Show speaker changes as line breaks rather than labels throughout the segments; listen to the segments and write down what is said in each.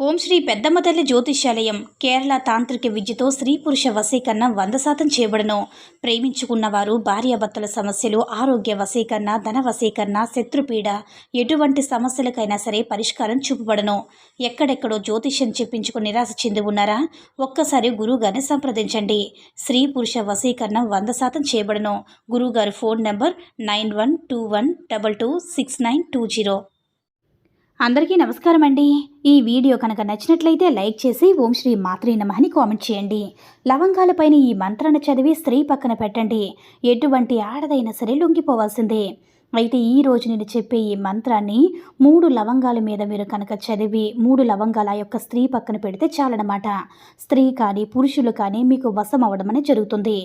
ఓం శ్రీ పెద్దమ్మ తల్లి జ్యోతిష్యాలయం కేరళ తాంత్రిక విద్యతో స్త్రీ పురుష వశీకరణ వంద శాతం చేయబడను ప్రేమించుకున్న వారు భార్యాభర్తల సమస్యలు ఆరోగ్య వశీకరణ ధన వశీకరణ శత్రుపీడ ఎటువంటి సమస్యలకైనా సరే పరిష్కారం చూపబడను. ఎక్కడెక్కడో జ్యోతిష్యం చెప్పించుకుని నిరాశ చెంది ఉన్నారా? ఒక్కసారి గురువుగారిని సంప్రదించండి. స్త్రీ పురుష వశీకరణ వంద శాతం చేయబడను గురువుగారి phone number nine one two one double two six nine two zero. అందరికీ నమస్కారం అండి. ఈ వీడియో కనుక నచ్చినట్లయితే లైక్ చేసి ఓం శ్రీ మాత్రే నమః అని కామెంట్ చేయండి. లవంగాలపైన ఈ మంత్రాన్ని చదివి స్త్రీ పక్కన పెట్టండి. ఎటువంటి ఆడదైనా సరే లొంగిపోవాల్సిందే. అయితే ఈ రోజు నేను చెప్పే ఈ మంత్రాన్ని మూడు లవంగాల మీద మీరు కనుక చదివి మూడు లవంగాల యొక్క స్త్రీ పక్కన పెడితే చాలన్నమాట. స్త్రీ కానీ పురుషులు కానీ మీకు వశం అవ్వడం అనేది జరుగుతుంది.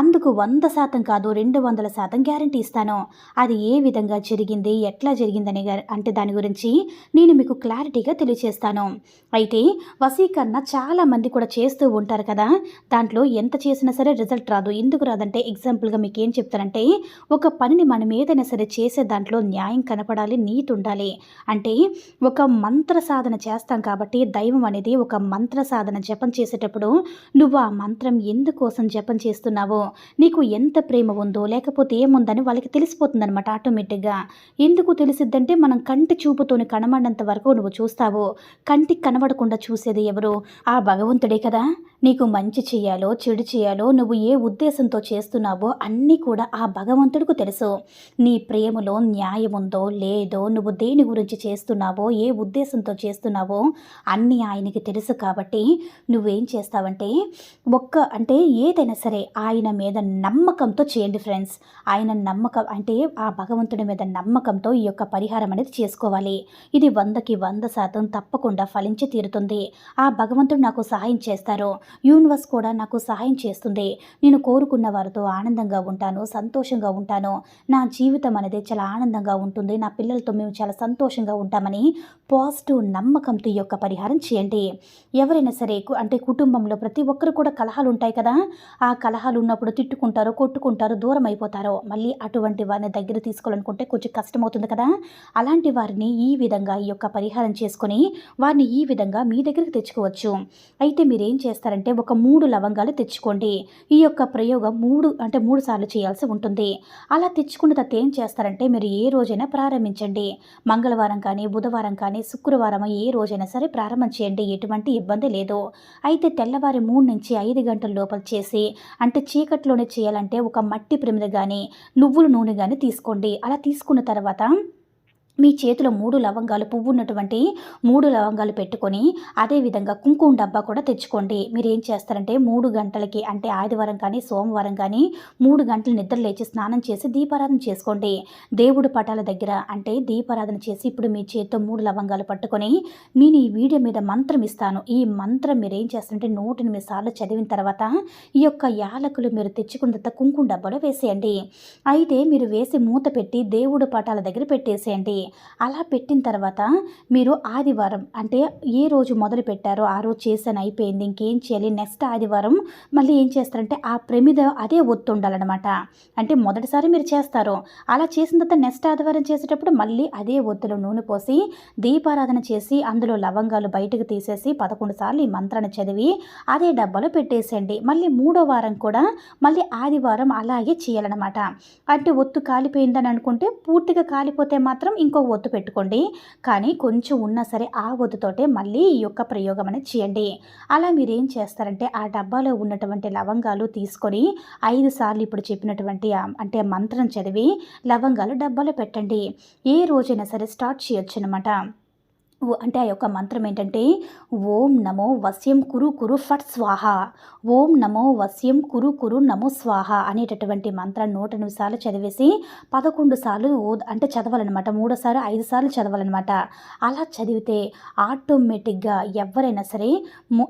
అందుకు వంద శాతం కాదు రెండు వందల శాతం గ్యారంటీ ఇస్తాను. అది ఏ విధంగా జరిగింది ఎట్లా జరిగిందని అంటే దాని గురించి నేను మీకు క్లారిటీగా తెలియజేస్తాను అయితే వశీకరణ చాలా మంది కూడా చేస్తూ ఉంటారు కదా. దాంట్లో ఎంత చేసినా సరే రిజల్ట్ రాదు. ఎందుకు రాదంటే ఎగ్జాంపుల్గా మీకు ఏం చెప్తానంటే ఒక పనిని మనం ఏదైనా సరే చేసే దాంట్లో న్యాయం కనపడాలి నీతి ఉండాలి. అంటే ఒక మంత్ర సాధన చేస్తాం కాబట్టి దైవం అనేది ఒక మంత్ర సాధన జపం చేసేటప్పుడు నువ్వు ఆ మంత్రం ఎందుకోసం జపం చేస్తున్నావో నీకు ఎంత ప్రేమ ఉందో లేకపోతే ఏముందని వాళ్ళకి తెలిసిపోతుంది అనమాట ఆటోమేటిక్గా. ఎందుకు తెలిసిద్దంటే మనం కంటి చూపుతోని కనబడినంత వరకు నువ్వు చూస్తావు కంటికి కనబడకుండా చూసేది ఎవరు? ఆ భగవంతుడే కదా. నీకు మంచి చేయాలో చెడు చేయాలో నువ్వు ఏ ఉద్దేశంతో చేస్తున్నావో అన్నీ కూడా ఆ భగవంతుడికి తెలుసు. నీ ప్రేమలో న్యాయం ఉందో లేదో నువ్వు దేని గురించి చేస్తున్నావో ఏ ఉద్దేశంతో చేస్తున్నావో అన్నీ ఆయనకి తెలుసు కాబట్టి నువ్వేం చేస్తావంటే ఒక్క అంటే ఏదైనా సరే ఆయన మీద నమ్మకంతో చేయండి ఫ్రెండ్స్. ఆయన నమ్మకం అంటే ఆ భగవంతుడి మీద నమ్మకంతో ఈ యొక్క పరిహారం అనేది చేసుకోవాలి. ఇది వందకి వంద శాతం తప్పకుండా ఫలించి తీరుతుంది. ఆ భగవంతుడు నాకు సహాయం చేస్తారు. యూనివర్స్ కూడా నాకు సహాయం చేస్తుంది. నేను కోరుకున్న వారితో ఆనందంగా ఉంటాను సంతోషంగా ఉంటాను. నా జీవితం అనేది చాలా ఆనందంగా ఉంటుంది. నా పిల్లలతో మేము చాలా సంతోషంగా ఉంటామని పాజిటివ్ నమ్మకంతో ఈ యొక్క పరిహారం చేయండి. ఎవరైనా సరే అంటే కుటుంబంలో ప్రతి ఒక్కరు కూడా కలహాలు ఉంటాయి కదా? ఆ కలహాలు ఉన్నప్పుడు తిట్టుకుంటారో కొట్టుకుంటారో దూరం అయిపోతారో మళ్ళీ అటువంటి వారిని దగ్గర తీసుకోవాలనుకుంటే కొంచెం కష్టమవుతుంది కదా? అలాంటి వారిని ఈ విధంగా ఈ యొక్క పరిహారం చేసుకొని వారిని ఈ విధంగా మీ దగ్గరికి తెచ్చుకోవచ్చు. అయితే మీరు ఏం చేయాలంటే ఒక మూడు లవంగాలు తెచ్చుకోండి. ఈ యొక్క ప్రయోగం మూడు అంటే మూడు సార్లు చేయాల్సి ఉంటుంది. అలా తెచ్చుకున్న తర్వాత ఏం చేస్తారంటే మీరు ఏ రోజైనా ప్రారంభించండి. మంగళవారం కానీ బుధవారం కానీ శుక్రవారం ఏ రోజైనా సరే ప్రారంభం చేయండి. ఎటువంటి ఇబ్బంది లేదు. అయితే తెల్లవారి మూడు నుంచి ఐదు గంటల లోపల చేసి అంటే చీకట్లోనే చేయాలంటే ఒక మట్టి ప్రమిద కానీ నువ్వుల నూనె కానీ తీసుకోండి. అలా తీసుకున్న తర్వాత మీ చేతిలో మూడు లవంగాలు పువ్వు ఉన్నటువంటి మూడు లవంగాలు పెట్టుకొని అదేవిధంగా కుంకుమ డబ్బా కూడా తెచ్చుకోండి. మీరు ఏం చేస్తారంటే మూడు గంటలకి అంటే ఆదివారం కానీ సోమవారం కానీ మూడు గంటలు నిద్ర లేచి స్నానం చేసి దీపారాధన చేసుకోండి. దేవుడు పటాల దగ్గర అంటే దీపారాధన చేసి ఇప్పుడు మీ చేతితో మూడు లవంగాలు పట్టుకొని నేను ఈ వీడియో మీద మంత్రం ఇస్తాను. ఈ మంత్రం మీరు ఏం చేస్తారంటే నూట ఎనిమిది సార్లు చదివిన తర్వాత ఈ యొక్క యాలకులు మీరు తెచ్చుకున్న తర్వాత కుంకుమ డబ్బాలో వేసేయండి. అయితే మీరు వేసి మూత పెట్టి దేవుడు పటాల దగ్గర పెట్టేసేయండి. అలా పెట్టిన తర్వాత మీరు ఆదివారం అంటే ఏ రోజు మొదలు పెట్టారో ఆ రోజు చేసాను అయిపోయింది. ఇంకేం చేయాలి? నెక్స్ట్ ఆదివారం మళ్ళీ ఏం చేస్తారంటే ఆ ప్రమిద అదే ఒత్తు ఉండాలన్నమాట. అంటే మొదటిసారి మీరు చేస్తారు. అలా చేసిన తర్వాత నెక్స్ట్ ఆదివారం చేసేటప్పుడు మళ్ళీ అదే ఒత్తులో నూనె పోసి దీపారాధన చేసి అందులో లవంగాలు బయటకు తీసేసి పదకొండు సార్లు ఈ మంత్రాన్ని చదివి అదే డబ్బాలో పెట్టేసేయండి. మళ్ళీ మూడో వారం కూడా మళ్ళీ ఆదివారం అలాగే చేయాలన్నమాట. అంటే ఒత్తు కాలిపోయిందని అనుకుంటే పూర్తిగా కాలిపోతే మాత్రం ఇంకో ఒత్తు పెట్టుకోండి. కానీ కొంచెం ఉన్నా సరే ఆ ఒత్తుతోటే మళ్ళీ ఈ యొక్క ప్రయోగం అనేది చేయండి. అలా మీరు ఏం చేస్తారంటే ఆ డబ్బాలో ఉన్నటువంటి లవంగాలు తీసుకొని ఐదు సార్లు ఇప్పుడు చెప్పినటువంటి అంటే మంత్రం చదివి లవంగాలు డబ్బాలో పెట్టండి. ఏ రోజైనా సరే స్టార్ట్ చేయొచ్చు అనమాట అంటే ఆ యొక్క మంత్రం ఏంటంటే ఓం నమో వస్యం కురు కురు ఫట్ స్వాహ. ఓం నమో వస్యం కురు కురు నమో స్వాహ అనేటటువంటి మంత్రాన్ని నూట ఎనిమిది సార్లు చదివేసి పదకొండు సార్లు ఓ- అంటే చదవాలన్నమాట. మూడోసారి ఐదు సార్లు చదవాలన్నమాట. అలా చదివితే ఆటోమేటిక్గా ఎవరైనా సరే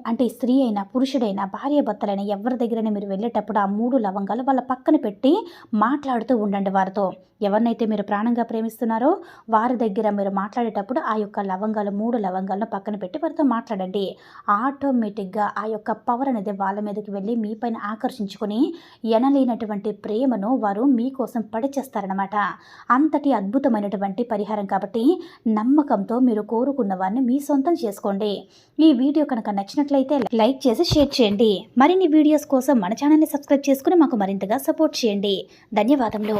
అంటే స్త్రీ అయినా పురుషుడైనా భార్య భర్తలైనా ఎవరి దగ్గరైనా మీరు వెళ్ళేటప్పుడు ఆ మూడు లవంగాలు వాళ్ళ పక్కన పెట్టి మాట్లాడుతూ ఉండండి వారితో. ఎవరినైతే మీరు ప్రాణంగా ప్రేమిస్తున్నారో వారి దగ్గర మీరు మాట్లాడేటప్పుడు ఆ యొక్క లవంగాలు లవంగాలు మూడు లవంగాలను పక్కన పెట్టి వారితో మాట్లాడండి. ఆటోమేటిక్గా ఆ యొక్క పవర్ అనేది వాళ్ళ మీదకి వెళ్ళి మీ పైన ఆకర్షించుకొని ఎనలేనటువంటి ప్రేమను వారు మీకోసం పడిచేస్తారనమాట అంతటి అద్భుతమైనటువంటి పరిహారం కాబట్టి నమ్మకంతో మీరు కోరుకున్న వారిని మీ సొంతం చేసుకోండి. ఈ వీడియో కనుక నచ్చినట్లయితే లైక్ చేసి షేర్ చేయండి. మరిన్ని వీడియోస్ కోసం మన ఛానల్ని సబ్స్క్రైబ్ చేసుకుని మాకు మరింతగా సపోర్ట్ చేయండి. ధన్యవాదములు.